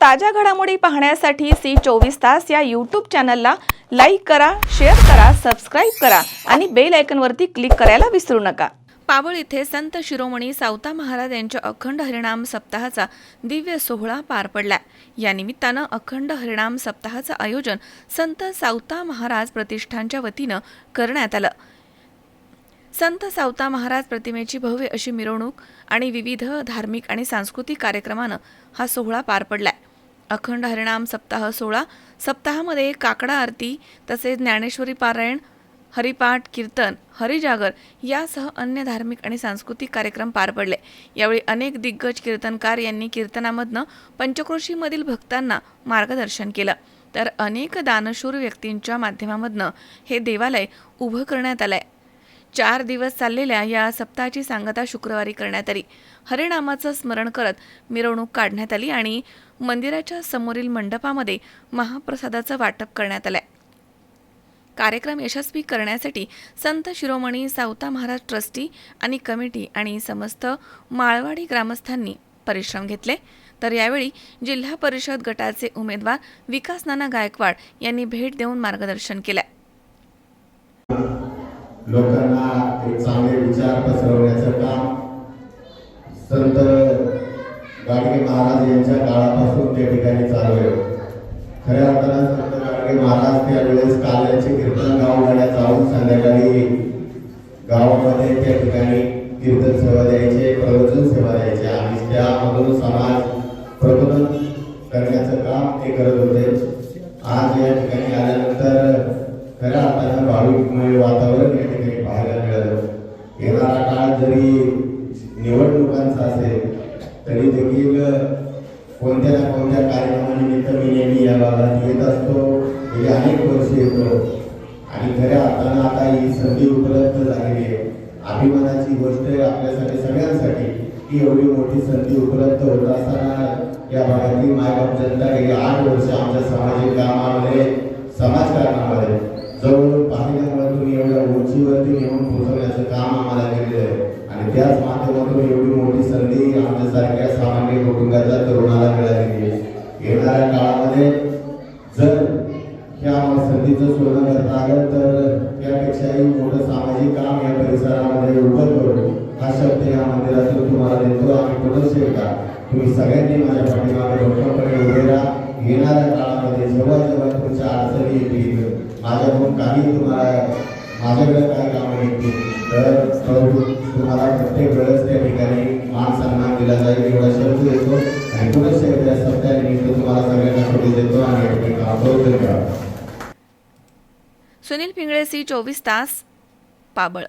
ताज्या घडामोडी पाहण्यासाठी सी चोवीस तास या यूट्यूब चॅनलला लाईक करा शेअर करा सबस्क्राईब करा आणि बेल आयकनवरती क्लिक करायला विसरू नका. पाबळ इथे संत शिरोमणी सावता महाराज यांच्या अखंड हरिणाम सप्ताहाचा दिव्य सोहळा पार पडला या निमित्तानं अखंड हरिणाम सप्ताहाचं आयोजन संत सावता महाराज प्रतिष्ठानच्या वतीनं करण्यात आलं. संत सावता महाराज प्रतिमेची भव्य अशी मिरवणूक आणि विविध धार्मिक आणि सांस्कृतिक कार्यक्रमानं हा सोहळा पार पडलाय. अखंड हरिणाम सप्ताह सोहळा सप्ताहामध्ये काकडा आरती तसेच ज्ञानेश्वरी पारायण हरिपाठ कीर्तन हरिजागर यासह अन्य धार्मिक आणि सांस्कृतिक कार्यक्रम पार पडले. यावेळी अनेक दिग्गज कीर्तनकार यांनी कीर्तनामधनं पंचक्रोशीमधील भक्तांना मार्गदर्शन केलं. तर अनेक दानशूर व्यक्तींच्या माध्यमामधनं हे देवालय उभं करण्यात आलंय. चार दिवस चाललेल्या या सप्ताहाची सांगता शुक्रवारी करण्यात आली. हरिनामाचं स्मरण करत मिरवणूक काढण्यात आली आणि मंदिराच्या समोरील मंडपामध्ये महाप्रसादाचं वाटप करण्यात आलंय. कार्यक्रम यशस्वी करण्यासाठी संत शिरोमणी सावता महाराज ट्रस्टी आणि कमिटी आणि समस्त माळवाडी ग्रामस्थांनी परिश्रम घेतले. तर यावेळी जिल्हा परिषद गटाचे उमेदवार विकास नाना गायकवाड यांनी भेट देऊन मार्गदर्शन केलं लोकांना एक चांगले विचार पसरवण्याचं काम संत गाडगे महाराज यांच्या काळापासून त्या ठिकाणी चालू आहे. खऱ्या अर्थानं संत गाडगे महाराज त्यावेळेस काल्याचे कीर्तन गावगाड्या जाऊन संध्याकाळी गावामध्ये त्या ठिकाणी कीर्तन सेवा द्यायचे प्रवचन सेवा द्यायचे. आणि त्यामधून समाज प्रबोधन करण्याचं काम ते करत होते. आज या ठिकाणी आल्यानंतर खऱ्या अर्थानं भाविकमय वातावरण कोणत्या ना कोणत्या कार्यक्रमानिमित्त मी नेहमी या भागात येत असतो गेली अनेक वर्ष येतो. आणि खऱ्या अर्थानं आता ही संधी उपलब्ध झालेली आहे. अभिमानाची गोष्ट आहे आपल्यासाठी सगळ्यांसाठी की एवढी मोठी संधी उपलब्ध होत असताना या भागातली मायबाप जनता गेली आठ वर्ष आमच्या सामाजिक कामामध्ये समाजकारणामध्ये जवळजवळ पाहिल्यामुळे तुम्ही एवढ्या उंचीवरती नेऊन पोहोचवण्याचं काम आम्हाला केलेलं आहे. आणि त्याच माध्यमातून एवढी मोठी संधी आमच्यासारख्या सामान्य कुटुंबाच्या तरुणाला मिळालेली आहे. येणाऱ्या काळामध्ये जर ह्या संधीचं सोनं करता आलं तर त्यापेक्षाही मोठं सामाजिक काम या परिसरामध्ये उभं करू हा शब्द या मंदिरातून तुम्हाला देतो. आणि पुढे शेवटा तुम्ही सगळ्यांनी माझ्या पाठीमागे भक्कमपणे उभे राहा. येणाऱ्या काळामध्ये जेव्हा जेव्हा तुमच्या अडचणी येतील. माझ्याकडून काही तुम्हाला माझ्याकडे काय कामं येतील तर प्रभू तुम्हाला प्रत्येक वेळेस त्या ठिकाणी मान सन्मान दिला जाईल एवढा शब्द देतो. आणि पुढे त्या सत्यानिमित्त तुम्हाला सगळ्यांना सोडून देतो आणि या ठिकाणी काम सुनील पिंगळे सी चोवीस तास पाबळ.